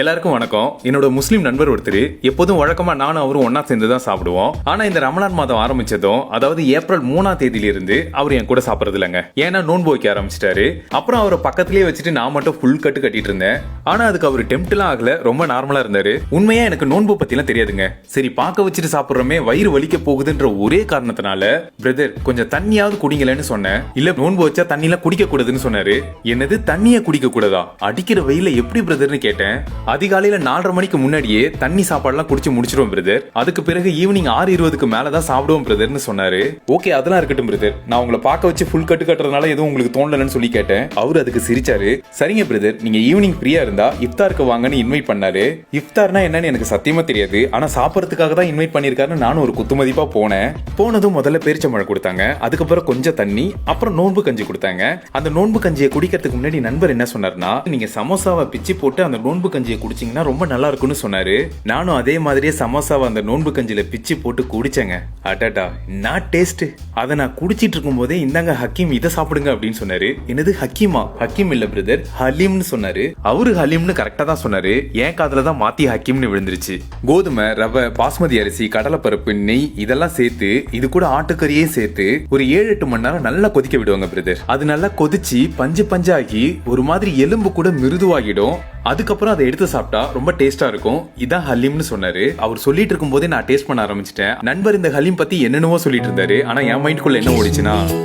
எல்லாருக்கும் வணக்கம். என்னோட முஸ்லீம் நண்பர் ஒருத்தர் எப்போதும் வழக்கமாக நானும் அவரும் ஒன்றா சேர்ந்து தான் சாப்பிடுவோம். ஆனால் இந்த ரமலான் மாதம் ஆரம்பிச்சதும் அதாவது ஏப்ரல் மூணாம் தேதியிலிருந்து அவர் என் கூட சாப்பிட்றது இல்லைங்க ஏன்னா நோன்பு வைக்க ஆரம்பிச்சிட்டாரு. அப்புறம் அவரை பக்கத்துலேயே வச்சுட்டு நான் மட்டும் ஃபுல் கட்டு கட்டிட்டு இருந்தேன். ஆனால் அதுக்கு அவர் டெம்ப்ட்லாம் ஆகல ரொம்ப நார்மலாக இருந்தார். உண்மையாக எனக்கு நோன்பு பற்றிலாம் தெரியாதுங்க. சரி பார்க்க வச்சுட்டு சாப்பிட்றோமே வயிறு வலிக்க போகுதுன்ற ஒரே காரணத்தினால பிரதர் கொஞ்சம் தண்ணியாவது குடிங்களேன்னு சொன்னேன். இல்லை நோன்பு வச்சா தண்ணிலாம் குடிக்க கூடாதுன்னு சொன்னாரு. என்னது தண்ணியை குடிக்க கூடாதா அடிக்கிற வெயில எப்படி பிரதர்னு கேட்டேன். அதிகாலையில நாலரை மணிக்கு முன்னாடியே தண்ணி சாப்பாடுலாம் குடிச்சு முடிச்சிருவோம் பிரதர் அதுக்கு பிறகு ஈவினிங் ஆறு இருபதுக்கு மேலதான் சாப்பிடுவோம் பிரதர்னு சொன்னாரு. ஓகே அதெல்லாம் இருக்கட்டும் பிரதர் நான் உங்களை பார்க்க வச்சு ஃபுல் கட்டு கட்டுறதுனால எதுவும் உங்களுக்கு தோணலன்னு சொல்லி கேட்டேன். அவர் அதுக்கு சிரிச்சாரு. சரிங்க பிரதர் நீங்க ஈவினிங் ஃப்ரீயா இருந்தா இஃப்தாருக்கு வாங்கன்னு இன்வைட் பண்ணாரு. இஃப்தார்னா என்னன்னு எனக்கு சத்தியமா தெரியாது. ஆனா சாப்பிடறதுக்காக தான் இன்வைட் பண்ணிருக்காருன்னு நானும் ஒரு குத்துமதிப்பா போனேன். போனதும் முதல்ல பேரிச்சம்பழம் கொடுத்தாங்க. அதுக்கப்புறம் கொஞ்சம் தண்ணி அப்புறம் நோன்பு கஞ்சி கொடுத்தாங்க. அந்த நோன்பு கஞ்சியை குடிக்கிறதுக்கு முன்னாடி நண்பர் என்ன சொன்னார்னா நீங்க சமோசாவை பிச்சு போட்டு அந்த நோன்பு கஞ்சியை குடிச்சிங்கன்னா ரொம்ப நல்லா இருக்கும்னு சொன்னாரு. நானும் அதே மாதிரியே சமோசாவை அந்த நோன்பு கஞ்சியில் பிச்சு போட்டு குடித்தேங்க அட்டாட்டா நான் டேஸ்ட்டு அதை நான் குடிச்சிட்டு இருக்கும்போதே இந்தாங்க ஹக்கீம் இதை சாப்பிடுங்க அப்படின்னு சொன்னார். என்னது ஹக்கீமா? ஹக்கீம் இல்லை பிரதர் ஹலீம்னு சொன்னார். அவரு ஹலீம்னு கரெக்டாக தான் சொன்னார். என் காதில் தான் மாத்தி ஹக்கீம்னு விழுந்துருச்சு. கோதுமை ரவை பாஸ்மதி அரிசி கடலைப்பருப்பு நெய் இதெல்லாம் சேர்த்து இது கூட ஆட்டுக்கறியே சேர்த்து ஒரு ஏழு எட்டு மணி நேரம் நல்லா கொதிக்க விடுவாங்க பிரதர் அது நல்லா கொதிச்சு பஞ்சு பஞ்சாகி ஒரு மாதிரி எலும்பு கூட மிருதுவாகிடும். அதுக்கப்புறம் அதை எடுத்து சாப்பிட்டா ரொம்ப டேஸ்டா இருக்கும். இதான் ஹலீம்னு சொன்னாரு. அவர் சொல்லிட்டு இருக்கும் போதே நான் டேஸ்ட் பண்ண ஆரம்பிச்சிட்டேன். நண்பர் இந்த ஹலீம் பத்தி என்னென்னவோ சொல்லிட்டு இருந்தாரு. ஆனா என் மைண்டுக்குள்ள என்ன ஓடிச்சுன்னா?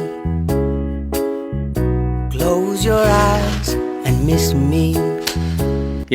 Close your eyes and miss me.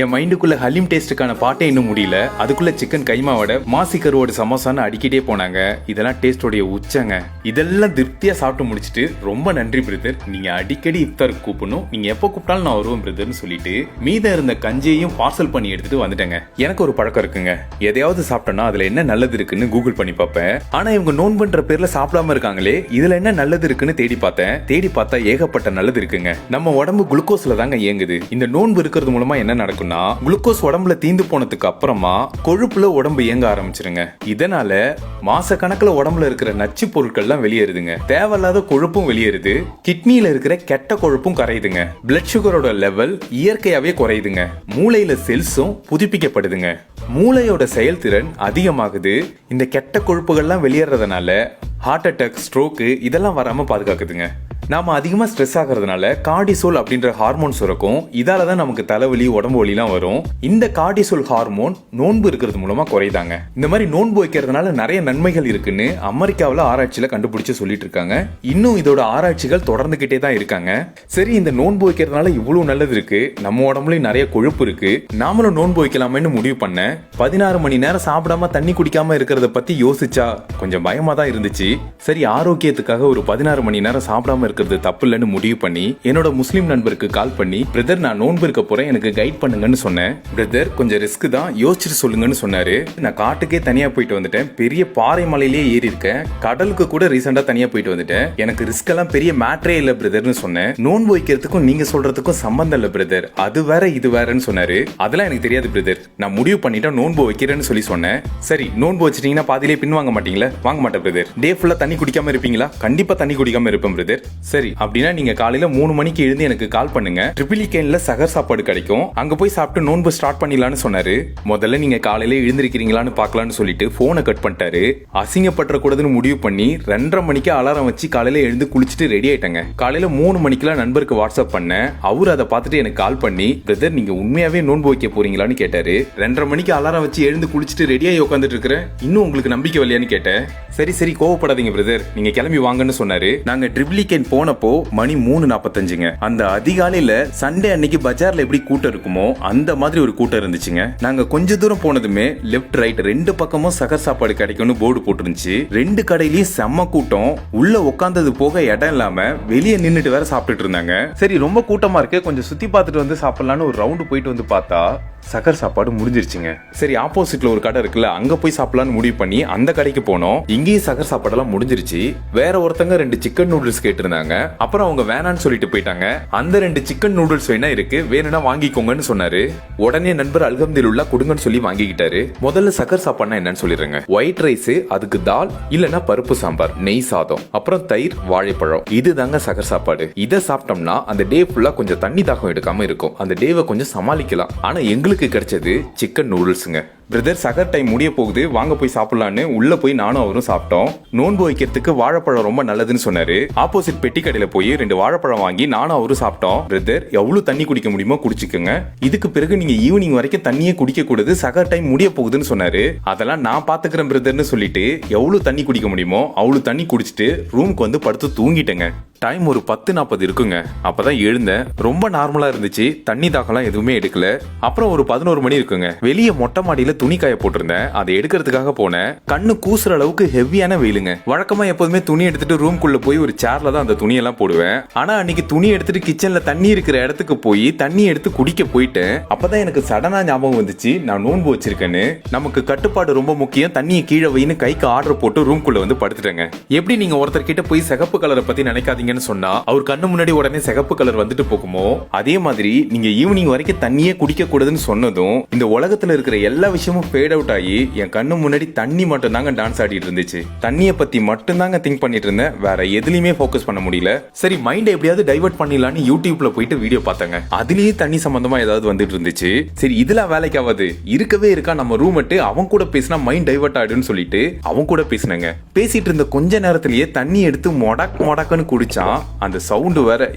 என் மைண்டுக்குள்ள ஹலீம் டேஸ்ட்டுக்கான பாட்டே இன்னும் முடியல. அதுக்குள்ள சிக்கன் கைமாவோட மாசி கருவோட சமோசான்னு அடிக்கிட்டே போனாங்க. இதெல்லாம் டேஸ்டோடைய உச்சங்க. இதெல்லாம் திருப்தியா சாப்பிட்டு முடிச்சிட்டு ரொம்ப நன்றி பிரதர். நீங்க அடிக்கடி இஃப்தாருக்கு கூப்பிடணும். நீங்க எப்போ கூப்பிட்டாலும் நான் வருவேன் பிரதர்னு சொல்லிட்டு மீதம் இருந்த கஞ்சியையும் பார்சல் பண்ணி எடுத்துட்டு வந்துட்டேங்க. எனக்கு ஒரு பழக்கம் இருக்குங்க. எதையாவது சாப்பிட்டோம்னா அதுல என்ன நல்லது இருக்குன்னு கூகுள் பண்ணி பார்ப்பேன். ஆனா இவங்க நோன்புன்ற பேர்ல சாப்பிடாம இருக்காங்களே இதுல என்ன நல்லது இருக்குன்னு தேடி பார்த்தேன். தேடி பார்த்தா ஏகப்பட்ட நல்லது இருக்குங்க. நம்ம உடம்பு குளுக்கோஸ்ல தாங்க இயங்குது. இந்த நோன்பு இருக்கிறது மூலமா என்ன நடக்கும் நடக்கும்னா குளுக்கோஸ் உடம்புல தீந்து போனதுக்கு அப்புறமா கொழுப்புல உடம்பு இயங்க ஆரம்பிச்சிருங்க. இதனால மாச கணக்குல உடம்புல இருக்கிற நச்சு பொருட்கள்லாம் வெளியேறுதுங்க. தேவையில்லாத கொழுப்பும் வெளியேறுது. கிட்னியில இருக்கிற கெட்ட கொழுப்பும் கரையுதுங்க. பிளட் சுகரோட லெவல் இயற்கையாவே குறையுதுங்க. மூளையில செல்ஸும் புதுப்பிக்கப்படுதுங்க. மூளையோட செயல்திறன் அதிகமாகுது. இந்த கெட்ட கொழுப்புகள்லாம் வெளியேறதுனால ஹார்ட் அட்டாக் ஸ்ட்ரோக்கு இதெல்லாம் வராம பாதுகாக்குதுங்க. நாம் அதிகமாக ஸ்ட்ரெஸ் ஆகிறதுனால கார்டிசோல் அப்படின்ற ஹார்மோன் சுரக்கும். இதால தான் நமக்கு தலைவலி உடம்பு வலிலாம் வரும். இந்த கார்டிசோல் ஹார்மோன் நோன்பு இருக்கிறது மூலமாக குறையுதாங்க. இந்த மாதிரி நோன்பு வைக்கிறதுனால நிறைய நன்மைகள் இருக்குன்னு அமெரிக்காவில் ஆராய்ச்சியில் கண்டுபிடிச்சு சொல்லிட்டு இருக்காங்க. இன்னும் இதோட ஆராய்ச்சிகள் தொடர்ந்துகிட்டே தான் இருக்காங்க. சரி இந்த நோன்பு வைக்கிறதுனால இவ்வளோ நல்லது இருக்கு. நம்ம உடம்புலயும் நிறைய கொழுப்பு இருக்கு. நாமளும் நோன்பு வைக்கலாமேன்னு முடிவு பண்ணேன் பதினாறு மணி நேரம் சாப்பிடாம தண்ணி குடிக்காம இருக்கிறத பத்தி யோசிச்சா கொஞ்சம் பயமா தான் இருந்துச்சு. சரி ஆரோக்கியத்துக்காக ஒரு பதினாறு மணி நேரம் சாப்பிடாம இருக்கிறது தப்பு இல்லைன்னு முடிவு பண்ணி என்னோட முஸ்லீம் நண்பருக்கு கால் பண்ணி பிரதர் நான் நோன்பு இருக்க போறேன் எனக்கு கைட் பண்ணுங்கன்னு சொன்னேன். பிரதர் கொஞ்சம் ரிஸ்க் தான் யோசிச்சுட்டு சொல்லுங்கன்னு சொன்னாரு. நான் காட்டுக்கே தனியா போயிட்டு வந்துட்டேன். பெரிய பாறை மலையிலேயே ஏறி இருக்கேன். கடலுக்கு கூட ரீசெண்டா தனியா போயிட்டு வந்துட்டேன். எனக்கு ரிஸ்க் எல்லாம் பெரிய மேட்ரே இல்ல பிரதர்னு சொன்னேன். நோன்பு வைக்கிறதுக்கும் நீங்க சொல்றதுக்கும் சம்பந்தம் இல்ல பிரதர் அது வேற இது வேறன்னு சொன்னாரு. அதெல்லாம் எனக்கு தெரியாது பிரதர் நான் முடிவு பண்ணிட்டேன் நோன்பு வைக்கிறேன்னு சொல்லி சொன்னேன். சரி நோன்பு வச்சிட்டீங்கன்னா பாதிலே பின் வாங்க மாட்டீங்களா? வாங்க மாட்டேன் பிரதர் டே ஃபுல்லா தண்ணி குடிக்காம இருப்பீங்களா? கண்டிப்பா தண்ணி குடிக்காம இருப்பேன் பிரதர் சரி அப்படின்னா நீங்க காலையில மூணு மணிக்கு எழுந்து எனக்கு கால் பண்ணுங்க. ட்ரிபிள் e கேன்ல சகர் சாப்பாடு கிடைக்கும். அங்க போய் சாப்பிட்டு நோன்பு ஸ்டார்ட் பண்ணிடலாம்னு சொன்னாரு. முதல்ல நீங்க காலையில எழுந்திருக்கிறீங்களான்னு பாக்கலாம்னு சொல்லிட்டு போனை கட் பண்ணிட்டாரு. அசிங்கப்பட்டுற கூடாதுன்னு முடிவு பண்ணி ரெண்டரை மணிக்கு அலாரம் வச்சு காலையில எழுந்து குளிச்சுட்டு ரெடி ஆயிட்டாங்க. காலையில மூணு மணிக்கெல்லாம் நண்பருக்கு வாட்ஸ்அப் பண்ணேன் அவர் அதை பார்த்துட்டு எனக்கு கால் பண்ணி பிரதர் நீங்க உண்மையாவே நோன்பு வைக்க போறீங்களான்னு கேட்டாரு. ரெண்டரை மணிக்கு அலாரம் வச்சு எழுந்து குளிச்சுட்டு ரெடியாகி உட்காந்துட்டு இருக்கிறேன். இன்னும் உங்களுக்கு நம்பிக்கை இல்லையான்னு கேட்டேன். சரி சரி கோவப்படாதீங்க பிரதர் நீங்க கிளம்பி வாங்கன்னு சொன்னாரு. நாங்க ட்ரிப்ளிகேன் போனப்போ மணி மூணு நாற்பத்தஞ்சுங்க அந்த அதிகாலையில சண்டே அன்னைக்கு பஜார்ல எப்படி கூட்டம் இருக்குமோ அந்த மாதிரி ஒரு கூட்டம் இருந்துச்சுங்க. நாங்க கொஞ்ச தூரம் போனதுமே லெஃப்ட் ரைட் ரெண்டு பக்கமும் சகர் சாப்பாடு கிடைக்கும்னு போர்டு போட்டுருந்துச்சு. ரெண்டு கடையிலயும் செம்ம கூட்டம். உள்ள உட்காந்தது போக இடம் இல்லாம வெளியே நின்றுட்டு வேற சாப்பிட்டுட்டு இருந்தாங்க. சரி ரொம்ப கூட்டமா இருக்கு. கொஞ்சம் சுத்தி பார்த்துட்டு வந்து சாப்பிடலான்னு ஒரு ரவுண்டு போயிட்டு வந்து பார்த்தா சக்கர் சாப்பாடு முடிஞ்சிருச்சுங்க. சரி ஆப்போசிட்ல ஒரு கடை இருக்குல்ல அங்க போய் சாப்பிடலாம்னு முடிவு பண்ணி அந்த கடைக்கு போனோம். இங்கேயும் சக்கர் சாப்பாடெல்லாம் முடிஞ்சிருச்சு. வேற ஒருத்தங்க ரெண்டு சிக்கன் நூடுல்ஸ் கேட்டிருந்தாங்க. அப்புறம் அவங்க வேணான்னு சொல்லிட்டு போயிட்டாங்க. அந்த ரெண்டு சிக்கன் நூடுல்ஸ் வேணா இருக்கு வேணும்னா வாங்கிக்கோங்கன்னு சொன்னாரு. உடனே நண்பர் அல்கம்தில் உள்ள கொடுங்கன்னு சொல்லி வாங்கிக்கிட்டாரு. முதல்ல சக்கர் சாப்பாடுனா என்னன்னு சொல்லிடுறேங்க. ஒயிட் ரைஸ் அதுக்கு தால் இல்லனா பருப்பு சாம்பார் நெய் சாதம் அப்புறம் தயிர் வாழைப்பழம். இதுதாங்க சக்கர் சாப்பாடு. இதை சாப்பிட்டோம்னா அந்த டே ஃபுல்லா கொஞ்சம் தண்ணி தாகம் எடுக்காம இருக்கும். அந்த டேவை கொஞ்சம் சமாளிக்கலாம். ஆனா எங்களுக்கு எங்களுக்கு கிடைச்சது சிக்கன் நூடுல்ஸுங்க பிரதர் சகர் டைம் முடிய போகுது. வாங்க போய் சாப்பிடலான்னு உள்ள போய் நானும் அவரும் சாப்பிட்டோம். நோன்பு வைக்கிறதுக்கு வாழைப்பழம் ரொம்ப நல்லதுன்னு சொன்னாரு. ஆப்போசிட் பெட்டி கடையில போய் ரெண்டு வாழைப்பழம் வாங்கி நானும் அவரும் சாப்பிட்டோம். பிரதர் எவ்வளவு தண்ணி குடிக்க முடியுமோ குடிச்சுக்கோங்க. இதுக்கு பிறகு நீங்க ஈவினிங் வரைக்கும் தண்ணியே குடிக்க கூடாது சகர் டைம் முடிய போகுதுன்னு சொன்னாரு. அதெல்லாம் நான் பாத்துக்கிறேன் பிரதர்னு சொல்லிட்டு எவ்வளவு தண்ணி குடிக்க முடியுமோ அவ்வளவு தண்ணி குடிச்சிட்டு ரூமுக்கு வந்து படுத்து தூங்கிட்டேங்க. டைம் ஒரு பத்து நாற்பது இருக்குங்க. அப்பதான் எழுந்தேன். ரொம்ப நார்மலா இருந்துச்சு. தண்ணி தாகலாம் எதுவுமே எடுக்கல. அப்புறம் ஒரு பதினோரு மணி இருக்குங்க. வெளியே மொட்டை மாடியில துணி காய போட்டிருந்தேன். அதை எடுக்கிறதுக்காக போனேன். கண்ணு கூசுற அளவுக்கு ஹெவியான வெயிலுங்க. வழக்கமா எப்போதுமே துணி எடுத்துட்டு ரூம்குள்ள போய் ஒரு சேர்ல தான் அந்த துணியெல்லாம் போடுவேன். ஆனா அன்னைக்கு துணி எடுத்துட்டு கிச்சன்ல தண்ணி இருக்கிற இடத்துக்கு போய் தண்ணி எடுத்து குடிக்க போயிட்டேன். அப்பதான் எனக்கு சடனா ஞாபகம் வந்துச்சு நான் நோன்பு வச்சிருக்கேன்னு. நமக்கு கட்டுப்பாடு ரொம்ப முக்கியம். தண்ணியை கீழே வைன்னு கைக்கு ஆர்டர் போட்டு ரூம்குள்ள வந்து படுத்துட்டேங்க. எப்படி நீங்க ஒருத்தர் கிட்ட போய் சிகப்பு கலரை பத்தி நினைக்காதீங்கன்னு சொன்னா அவர் கண்ணு முன்னாடி உடனே சிகப்பு கலர் வந்துட்டு போகுமோ? அதே மாதிரி நீங்க ஈவினிங் வரைக்கும் தண்ணியே குடிக்க கூடாதுன்னு சொன்னதும் இந்த உலகத்துல இருக்கிற எல்லா விஷயம் விஷயமும் ஃபேட் அவுட் ஆகி என் கண்ணு முன்னாடி தண்ணி மட்டும் தாங்க டான்ஸ் ஆடிட்டு இருந்துச்சு. தண்ணியை பத்தி மட்டும்தாங்க திங்க் பண்ணிட்டு இருந்தேன். வேற எதுலையுமே ஃபோக்கஸ் பண்ண முடியல. சரி மைண்ட் எப்படியாவது டைவர்ட் பண்ணிடலாம்னு யூடியூப்ல போயிட்டு வீடியோ பார்த்தாங்க. அதுலயே தண்ணி சம்பந்தமா ஏதாவது வந்துட்டு இருந்துச்சு. சரி இதெல்லாம் வேலைக்கு ஆகாது இருக்கவே இருக்கா? நம்ம ரூம்மட்டு அவன் கூட பேசினா மைண்ட் டைவர்ட் ஆயிடுன்னு சொல்லிட்டு அவன் கூட பேசினேங்க. பேசிட்டு இருந்த கொஞ்ச நேரத்திலேயே தண்ணி எடுத்து மொடக் மொடக்குன்னு குடிச்சான். அந்த சவுண்டு வேற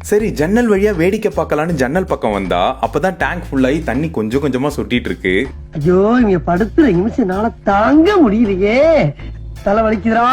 சரி ஜன்னல் வழியா வேடிக்கை பார்க்கலான்னு ஜன்னல் பக்கம் வந்தா அப்பதான் டேங்க் ஃபுல்லாகி தண்ணி கொஞ்சம் கொஞ்சமா சொட்டிட்டு இருக்கு. ஐயோ இங்க படுத்துற நிமிஷம்னால தாங்க முடியலையே. தலை வலிக்குதுடா.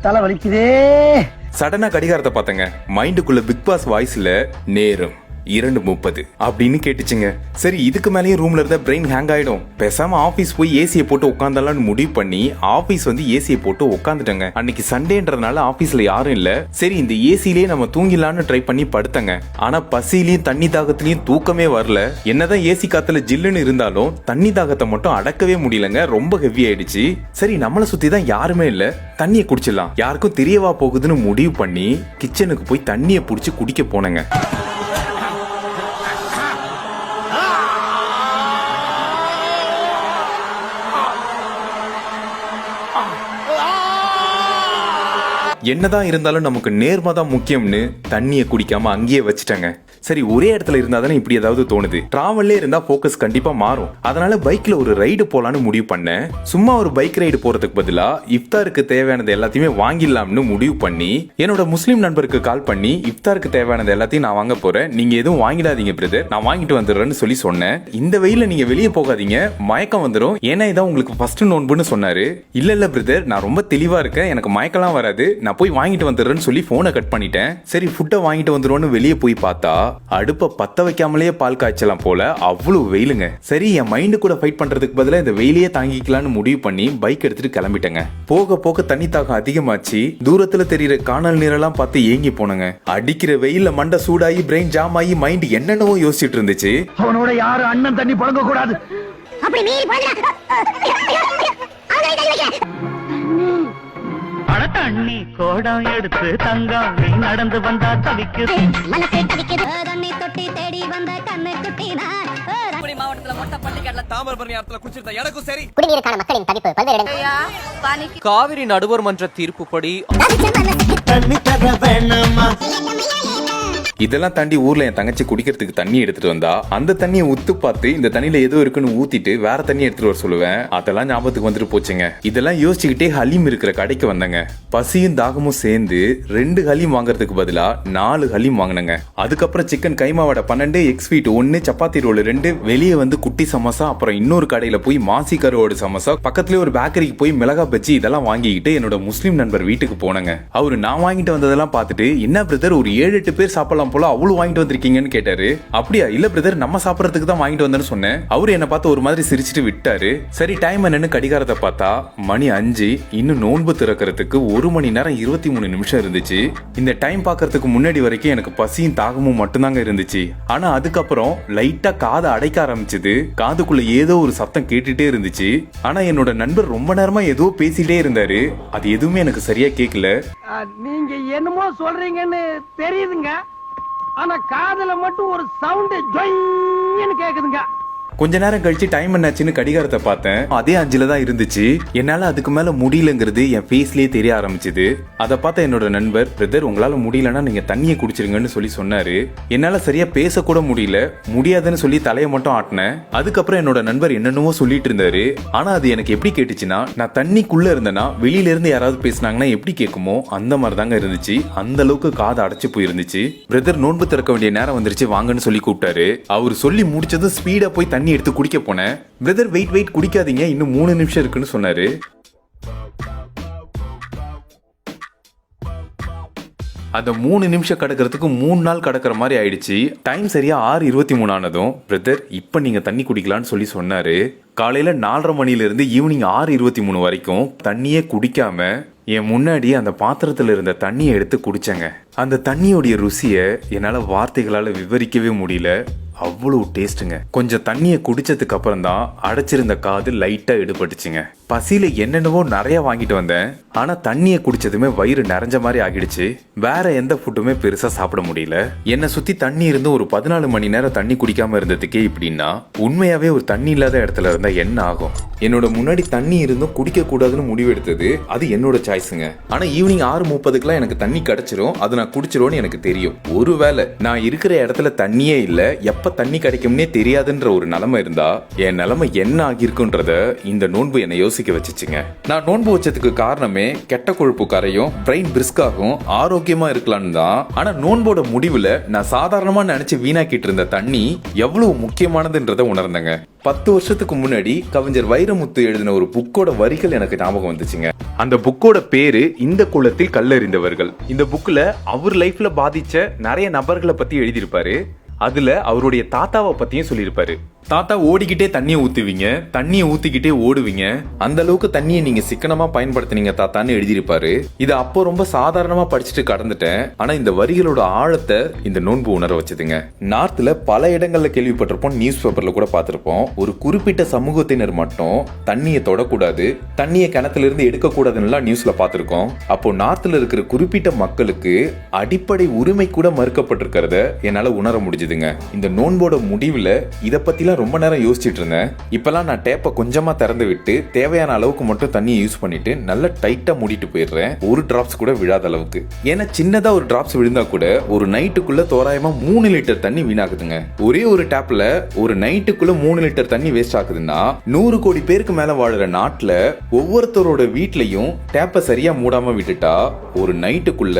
தலை வலிக்குதே. சடனா கடிகாரத்தை பார்த்தங்க. மைண்டுக்குள்ள பிக் பாஸ் வாய்ஸ்ல நேரம். இரண்டு முப்பது. அப்படின்னு கேட்டுச்சுங்க. சரி இதுக்கு மேலேயும் ரூம்ல இருந்த பிரெயின் ஹேங் ஆயிடும். பேசாம ஆபீஸ் போய் ஏசியை போட்டு உட்காந்தலாம்னு முடிவு பண்ணி ஆபீஸ் வந்து ஏசியை போட்டு உட்காந்துட்டங்க அன்னைக்கு சண்டேன்றதுனால ஆபீஸ்ல யாரும் இல்ல. சரி இந்த ஏசிலேயே நம்ம தூங்கிடலாம்னு ட்ரை பண்ணி படுத்தங்க. ஆனா பசியிலையும் தண்ணி தாகத்திலையும் தூக்கமே வரல. என்னதான் ஏசி காத்துல ஜில்லுன்னு இருந்தாலும் தண்ணி தாகத்தை மட்டும் அடக்கவே முடியலங்க. ரொம்ப ஹெவி ஆயிடுச்சு. சரி நம்மளை சுத்தி தான் யாருமே இல்ல. தண்ணியை குடிச்சிடலாம். யாருக்கும் தெரியவா போகுதுன்னு முடிவு பண்ணி கிச்சனுக்கு போய் தண்ணியை புடிச்சு குடிக்க போனேங்க. என்னதான் இருந்தாலும் நமக்கு நேர்மை தான் முக்கியம்னு தண்ணியை குடிக்காம அங்கேயே வச்சுட்டாங்க. சரி ஒரே இடத்துல இருந்தா தானே இப்படி ஏதாவது தோணுது. டிராவல்லே இருந்தா ஃபோக்கஸ் கண்டிப்பா மாறும். அதனால பைக்ல ஒரு ரைடு போலான்னு முடிவு பண்ணேன். சும்மா ஒரு பைக் ரைடு போறதுக்கு பதிலா இஃப்தாருக்கு தேவையானது எல்லாத்தையுமே வாங்கிடலாம்னு முடிவு பண்ணி என்னோட முஸ்லீம் நண்பருக்கு கால் பண்ணி இஃப்தாருக்கு தேவையானது எல்லாத்தையும் நான் வாங்க போறேன். நீங்க எதுவும் வாங்கிடாதீங்க பிரதர் நான் வாங்கிட்டு வந்துடுறேன்னு சொல்லி சொன்னேன். இந்த வெயில நீங்க வெளியே போகாதீங்க. மயக்கம் வந்துடும் ஏன்னா இதான் உங்களுக்கு ஃபர்ஸ்ட் நோன்புன்னு சொன்னாரு. இல்ல இல்ல பிரதர் நான் ரொம்ப தெளிவா இருக்கேன். எனக்கு மயக்கலாம் வராது. நான் போய் வாங்கிட்டு வந்துடுறேன்னு சொல்லி போனை கட் பண்ணிட்டேன். சரி ஃபுட்டை வாங்கிட்டு வந்துருவோன்னு வெளியே போய் பார்த்தா அடுப்பை பத்த வைக்காமலேயே பால் காய்ச்சலாம் போல அவ்வளவு வெயிலுங்க. சரி என் மைண்டு கூட ஃபைட் பண்றதுக்கு பதிலா இந்த வெயிலையே தாங்கிக்கலாம்னு முடிவு பண்ணி பைக் எடுத்துட்டு கிளம்பிட்டேங்க. போக போக தண்ணி தாகம் அதிகமாச்சு. தூரத்துல தெரியுற காணல் நீரெல்லாம் பார்த்து ஏங்கி போனங்க. அடிக்கிற வெயில்ல மண்டை சூடாகி பிரெயின் ஜாம் ஆகி மைண்ட் என்னென்னவோ யோசிச்சுட்டு இருந்துச்சு. அவனோட யாரும் அண்ணன் தண்ணி புழங்க கூடாது அப்படி அட தண்ணி கோடம் எடுத்து தங்கம் நீ நடந்து வந்தா தவிக்குது. மனசே தவிக்குது. தண்ணி தொட்டி தேடி வந்த கண்ணு குட்டி நான் மாவட்டத்துல மொட்டை பள்ளிக்கடல தாமிரபரணி ஆத்துல குடிச்சிருந்த எனக்கும் சரி. குடிநீருக்கான மக்களின் தவிப்பு பல்வேறு இடங்கள் காவிரி நடுவர் மன்ற தீர்ப்புப்படி இதெல்லாம் தாண்டி ஊர்ல என் தங்கச்சி குடிக்கிறதுக்கு தண்ணி எடுத்துட்டு வந்தா அந்த தண்ணியை உத்து பார்த்து இந்த தண்ணியில ஏதோ இருக்குன்னு ஊத்திட்டு வேற தண்ணி எடுத்துட்டு வர சொல்லுவேன். அதெல்லாம் ஞாபகத்துக்கு வந்துட்டு போச்சுங்க. இதெல்லாம் யோசிச்சுக்கிட்டே ஹலீம் இருக்கிற கடைக்கு வந்தேங்க. பசியும் தாகமும் சேர்ந்து ரெண்டு ஹலீம் வாங்குறதுக்கு பதிலா நாலு ஹலீம் வாங்கினேங்க. அதுக்கப்புறம் சிக்கன் கைமாவோட பன்னெண்டு எக்ஸ் ஸ்வீட் ஒன்னு சப்பாத்தி ரோல் ரெண்டு வெளியே வந்து குட்டி சமோசா அப்புறம் இன்னொரு கடையில போய் மாசி கருவோட சமோசா பக்கத்துலயே ஒரு பேக்கரிக்கு போய் மிளகா பஜ்ஜி இதெல்லாம் வாங்கிக்கிட்டு என்னோட முஸ்லீம் நண்பர் வீட்டுக்கு போனேங்க. அவர் நான் வாங்கிட்டு வந்ததெல்லாம் பார்த்துட்டு என்ன பிரதர் ஒரு ஏழு எட்டு பேர் சாப்பிடலாம்? போல அவ்வளவு வாங்கிட்டு வந்திருக்கீங்கன்னு கேட்டாரு. அப்படியா? இல்ல பிரதர் நம்ம சாப்பிடறதுக்கு தான் வாங்கிட்டு வந்தேன்னு சொன்னேன். அவரு என்ன பார்த்து ஒரு மாதிரி சிரிச்சிட்டு விட்டாரு. சரி டைம் என்னன்னு கடிகாரத்தை பார்த்தா மணி அஞ்சு இன்னும் நோன்பு திறக்கிறதுக்கு ஒரு மணி நேரம் இருபத்தி மூணு நிமிஷம் இருந்துச்சு. இந்த டைம் பார்க்கறதுக்கு முன்னாடி வரைக்கும் எனக்கு பசியும் தாகமும் மட்டும்தாங்க இருந்துச்சு. ஆனா அதுக்கப்புறம் லைட்டா காதை அடைக்க ஆரம்பிச்சது. காதுக்குள்ள ஏதோ ஒரு சத்தம் கேட்டுட்டே இருந்துச்சு. ஆனா என்னோட நண்பர் ரொம்ப நேரமா ஏதோ பேசிட்டே இருந்தாரு. அது எதுவுமே எனக்கு சரியா கேட்கல நீங்க என்னமோ சொல்றீங்கன்னு தெரியுதுங்க. ஆனா காதுல மட்டும் ஒரு சவுண்ட் ஜொய்ன்னு கேக்குதுங்க. கொஞ்ச நேரம் கழிச்சு டைம் என்னாச்சுன்னு கடிகாரத்தை பார்த்தேன். அதே அஞ்சுல தான் இருந்துச்சு. என்னால அதுக்கு மேல முடியலங்கிறது என் ஃபேஸ்லயே தெரிய ஆரம்பிச்சது. அதை பார்த்த என்னோட நண்பர் பிரதர் உங்களால முடியலன்னா நீங்க தண்ணியை குடிச்சிருங்கன்னு சொல்லி சொன்னாரு. என்னால சரியா பேச கூட முடியல. முடியாதுன்னு சொல்லி தலையை மட்டும் ஆட்டினேன். அதுக்கப்புறம் என்னோட நண்பர் என்னென்னவோ சொல்லிட்டு இருந்தாரு. ஆனா அது எனக்கு எப்படி கேட்டுச்சுன்னா நான் தண்ணிக்குள்ள இருந்தேன்னா வெளியில இருந்து யாராவது பேசுனாங்கன்னா எப்படி கேட்குமோ அந்த மாதிரி தாங்க இருந்துச்சு. அந்த அளவுக்கு காது அடைச்சு போயிருந்துச்சு. பிரதர் நோன்பு திறக்க வேண்டிய நேரம் வந்துருச்சு. வாங்கன்னு சொல்லி கூப்பிட்டாரு. அவர் சொல்லி முடிச்சதும் ஸ்பீடா போய் தண்ணி தண்ணி எடுத்து குடிக்க போனேன். பிரதர் வெயிட் வெயிட் குடிக்காதீங்க. இன்னும் மூணு நிமிஷம் இருக்குன்னு சொன்னாரு. அந்த மூணு நிமிஷம் கடக்கிறதுக்கு மூணு நாள் கடக்கிற மாதிரி ஆயிடுச்சு. டைம் சரியா ஆறு இருபத்தி மூணு ஆனதும் பிரதர் இப்போ நீங்க தண்ணி குடிக்கலாம்னு சொல்லி சொன்னாரு. காலையில நாலரை மணிலிருந்து ஈவினிங் ஆறு இருபத்தி மூணு வரைக்கும் தண்ணியே குடிக்காம என் முன்னாடி அந்த பாத்திரத்தில் இருந்த தண்ணியை எடுத்து குடிச்சேங்க. அந்த தண்ணியோடைய ருசியை என்னால் வார்த்தைகளால் விவரிக்கவே முடியல. அவ்வளவு டேஸ்ட்டுங்க கொஞ்சம் தண்ணியை குடிச்சதுக்கு அப்புறம் தான் அடைச்சிருந்த காது லைட்டாக எடுபட்டுச்சுங்க. பசியில் என்னென்னவோ நிறைய வாங்கிட்டு வந்தேன். ஆனால் தண்ணியை குடிச்சதுமே வயிறு நிறைஞ்ச மாதிரி ஆகிடுச்சு. வேற எந்த ஃபுட்டுமே பெருசாக சாப்பிட முடியல. என்னை சுற்றி தண்ணி இருந்து ஒரு பதினாலு மணி நேரம் தண்ணி குடிக்காம இருந்ததுக்கே இப்படின்னா உண்மையாகவே ஒரு தண்ணி இல்லாத இடத்துல இருந்தால் என்ன ஆகும்? என்னோட முன்னாடி தண்ணி இருந்தும் குடிக்கக்கூடாதுன்னு முடிவெடுத்தது முடிவு எடுத்தது அது என்னோட சாய்ஸுங்க ஆனால் ஈவினிங் ஆறு முப்பதுக்குலாம் எனக்கு தண்ணி கிடச்சிரும். அது நான் குடிச்சிரும்னு எனக்கு தெரியும். ஒருவேளை நான் இருக்கிற இடத்துல தண்ணியே இல்லை எப்ப தண்ணி கிடைக்கும்னே தெரியாதுன்ற ஒரு நிலமை இருந்தா என் நிலமை என்ன ஆகியிருக்குன்றத இந்த நோன்பு என்னை யோசிக்க வச்சுச்சுங்க. நான் நோன்பு வச்சதுக்கு காரணமே கெட்ட கொழுப்பு கரையும் பிரெயின் பிரிஸ்காகும் ஆரோக்கியமா இருக்கலாம்னு தான். ஆனா நோன்போட முடிவுல நான் சாதாரணமா நினைச்சு வீணாக்கிட்டு இருந்த தண்ணி எவ்வளவு முக்கியமானதுன்றத உணர்ந்தேங்க. பத்து வருஷத்துக்கு முன்னாடி கவிஞர் வைரமுத்து எழுதின ஒரு புக்கோட வரிகள் எனக்கு ஞாபகம் வந்துச்சுங்க. அந்த புக்கோட பேரு இந்த குளத்தில் கல்லறிந்தவர்கள். இந்த புக்ல அவர் லைஃப்ல பாதிச்ச நிறைய நபர்களை பத்தி எழுதியிருப்பாரு. அதில் அவருடைய தாத்தாவை பற்றியும் சொல்லியிருப்பாரு. தாத்தா ஓடிக்கிட்டே தண்ணியை ஊற்றுவீங்க தண்ணியை ஊற்றிக்கிட்டே ஓடுவீங்க. அந்த அளவுக்கு தண்ணியை நீங்கள் சிக்கனமாக பயன்படுத்துனீங்க தாத்தான்னு எழுதியிருப்பாரு. இது அப்போ ரொம்ப சாதாரணமாக படிச்சுட்டு கடந்துட்டேன். ஆனால் இந்த வரிகளோட ஆழத்தை இந்த நோன்பு உணர வச்சதுங்க. நார்த்தில் பல இடங்களில் கேள்விப்பட்டிருப்போம் நியூஸ் பேப்பரில் கூட பார்த்துருப்போம். ஒரு குறிப்பிட்ட சமூகத்தினர் மட்டும் தண்ணியை தொடக்கூடாது தண்ணியை கிணத்துலேருந்து எடுக்கக்கூடாதுன்னுலாம் நியூஸில் பார்த்துருக்கோம். அப்போ நார்த்தில் இருக்கிற குறிப்பிட்ட மக்களுக்கு அடிப்படை உரிமை கூட மறுக்கப்பட்டிருக்கிறத என்னால் உணர தெரிஞ்சுதுங்க. இந்த நோன்போட முடிவில் இதை பற்றிலாம் ரொம்ப நேரம் யோசிச்சுட்டு இருந்தேன் இப்போலாம் நான் டேப்பை கொஞ்சமாக திறந்து விட்டு தேவையான அளவுக்கு மட்டும் தண்ணியை யூஸ் பண்ணிட்டு நல்லா டைட்டாக மூடிட்டு போயிடுறேன். ஒரு ட்ராப்ஸ் கூட விழாத அளவுக்கு. ஏன்னா சின்னதாக ஒரு ட்ராப்ஸ் விழுந்தா கூட ஒரு நைட்டுக்குள்ளே தோராயமாக மூணு லிட்டர் தண்ணி வீணாகுதுங்க. ஒரே ஒரு டேப்பில் ஒரு நைட்டுக்குள்ள மூணு லிட்டர் தண்ணி வேஸ்ட் ஆகுதுன்னா நூறு கோடி பேருக்கு மேல வாழ்கிற நாட்டில் ஒவ்வொருத்தரோட வீட்லையும் டேப்பை சரியா மூடாம விட்டுட்டா ஒரு நைட்டுக்குள்ள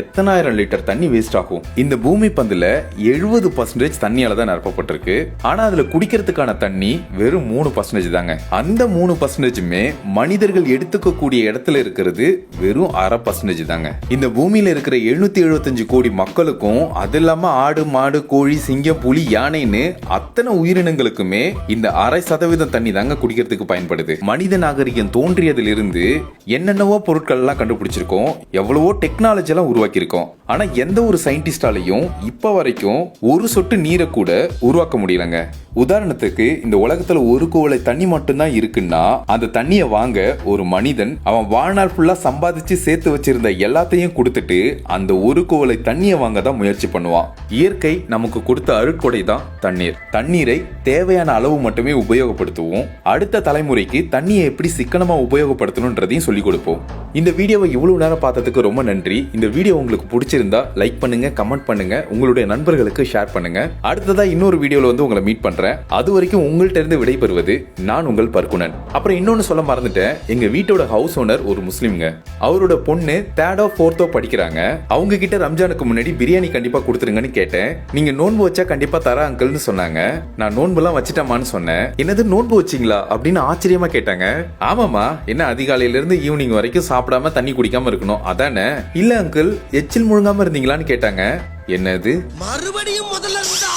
எத்தனாயிரம் லிட்டர் தண்ணி வேஸ்ட் ஆகும். இந்த பூமி பந்துல எழுபது பர்சன்டேஜ் தண்ணியால தான் நிரப்பப்பட்டிருக்கு. ஆனா அதுல குடிக்கிறதுக்கான தண்ணி வெறும் மூணு பர்சன்டேஜ் தாங்க. அந்த மூணு பர்சன்டேஜுமே மனிதர்கள் எடுத்துக்கக்கூடிய இடத்துல இருக்கிறது வெறும் அரை பர்சன்டேஜ் தாங்க. இந்த பூமியில இருக்கிற எழுநூத்தி எழுபத்தஞ்சு கோடி மக்களுக்கும் அது இல்லாம ஆடு மாடு கோழி சிங்கம் புலி யானைன்னு அத்தனை உயிரினங்களுக்குமே இந்த அரை சதவீதம் தண்ணி தாங்க குடிக்கிறதுக்கு பயன்படுது. மனித நாகரிகம் தோன்றியதிலிருந்து என்னென்னவோ பொருட்கள் எல்லாம் கண்டுபிடிச்சிருக்கோம். எவ்வளவோ டெக்னாலஜி எல்லாம் உருவாக்கியிருக்கோம். ஆனா எந்த ஒரு சயின்டிஸ்டாலையும் இப்ப வரைக்கும் ஒரு சொட்டு நீரை கூட உருவாக்க முடியலங்க. உதாரணத்துக்கு இந்த உலகத்துல ஒரு குவளை தண்ணி மட்டும்தான் இருக்குன்னா அந்த தண்ணியை வாங்க ஒரு மனிதன் அவன் வாழ்நாள் ஃபுல்லா சம்பாதிச்சு சேர்த்து வச்சிருந்த எல்லாத்தையும் கொடுத்துட்டு அந்த ஒரு குவளை தண்ணியை வாங்க தான் முயற்சி பண்ணுவான். இயற்கை நமக்கு கொடுத்த அருட்கொடை தான் தண்ணீர். தண்ணீரை தேவையான அளவு மட்டுமே உபயோகப்படுத்துவோம். அடுத்த தலைமுறைக்கு தண்ணியை எப்படி சிக்கனமா உபயோகப்படுத்தணுன்றதையும் சொல்லிக் கொடுப்போம். இந்த வீடியோவை இவ்வளவு நேரம் பார்த்ததுக்கு ரொம்ப நன்றி. இந்த வீடியோ உங்களுக்கு பிடிச்சிருந்தா லைக் பண்ணுங்க கமெண்ட் பண்ணுங்க உங்களுடைய நண்பர்களுக்கு ஷேர் பண்ணுங்க. அடுத்ததா இன்னொரு வீடியோல வந்து உங்களை மீட் பண்றேன். அது வரைக்கும் உங்கள்ட்ட இருந்து விடைபெறுவது நான் உங்கள் பர்குணன். அப்புறம் இன்னொன்னு சொல்ல மறந்துட்டேன். எங்க வீட்டோட ஹவுஸ் ஓனர் ஒரு முஸ்லீம்ங்க. அவரோட பொண்ணு தேர்டோ ஃபோர்த்தோ படிக்கிறாங்க. அவங்க கிட்ட ரம்ஜானுக்கு முன்னாடி பிரியாணி கண்டிப்பா கொடுத்துருங்கன்னு கேட்டேன். நீங்க நோன்பு வச்சா கண்டிப்பா தர அங்கிள்னு சொன்னாங்க. நான் நோன்புலாம் வச்சிட்டமான்னு சொன்னேன். என்னது நோன்பு வச்சிங்களா? அப்படின்னு ஆச்சரியமா கேட்டாங்க. ஆமாமா என்ன அதிகாலையில இருந்து ஈவினிங் வரைக்கும் சாப்பிடாம தண்ணி குடிக்காம இருக்கணும். அதானே? இல்ல அங்கிள் எச்சில் முழுங்காம இருந்தீங்களான்னு கேட்டாங்க. என்னது? மறுபடியும் முதல்ல இருந்தா